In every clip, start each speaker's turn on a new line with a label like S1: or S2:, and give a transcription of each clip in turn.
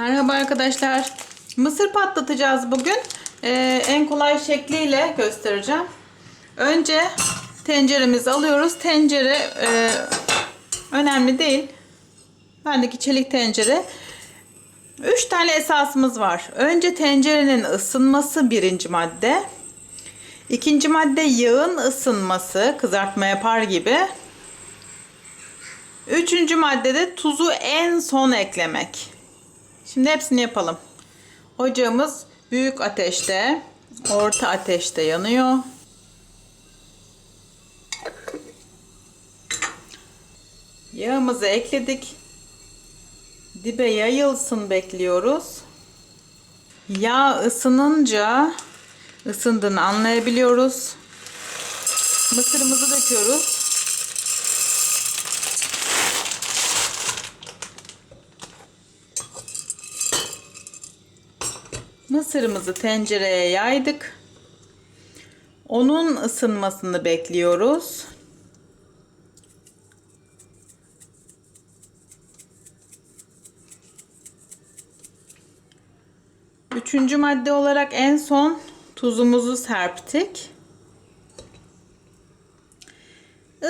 S1: Merhaba arkadaşlar. Mısır patlatacağız bugün. Ee, en kolay şekliyle göstereceğim. Önce tenceremizi alıyoruz. Tencere e, önemli değil. Bendeki çelik tencere. 3 tane esasımız var. Önce tencerenin ısınması birinci madde. İkinci madde yağın ısınması, kızartma yapar gibi. Üçüncü maddede tuzu en son eklemek. Şimdi hepsini yapalım. Ocağımız büyük ateşte, orta ateşte yanıyor. Yağımızı ekledik. Dibe yayılsın bekliyoruz. Yağ ısınınca ısındığını anlayabiliyoruz. Mısırımızı döküyoruz. Mısırımızı tencereye yaydık. Onun ısınmasını bekliyoruz. Üçüncü madde olarak en son tuzumuzu serptik.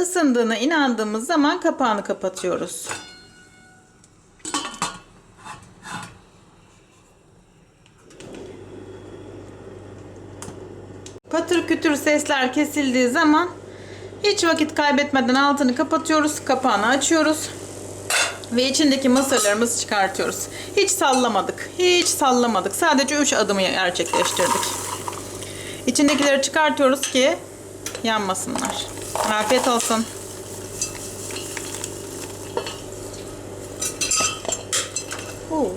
S1: Isındığına inandığımız zaman kapağını kapatıyoruz. Patır kütür sesler kesildiği zaman hiç vakit kaybetmeden altını kapatıyoruz, kapağını açıyoruz ve içindeki mısırlarımızı çıkartıyoruz. Hiç sallamadık, hiç sallamadık. Sadece 3 adımı gerçekleştirdik. İçindekileri çıkartıyoruz ki yanmasınlar. Afiyet olsun. Oo.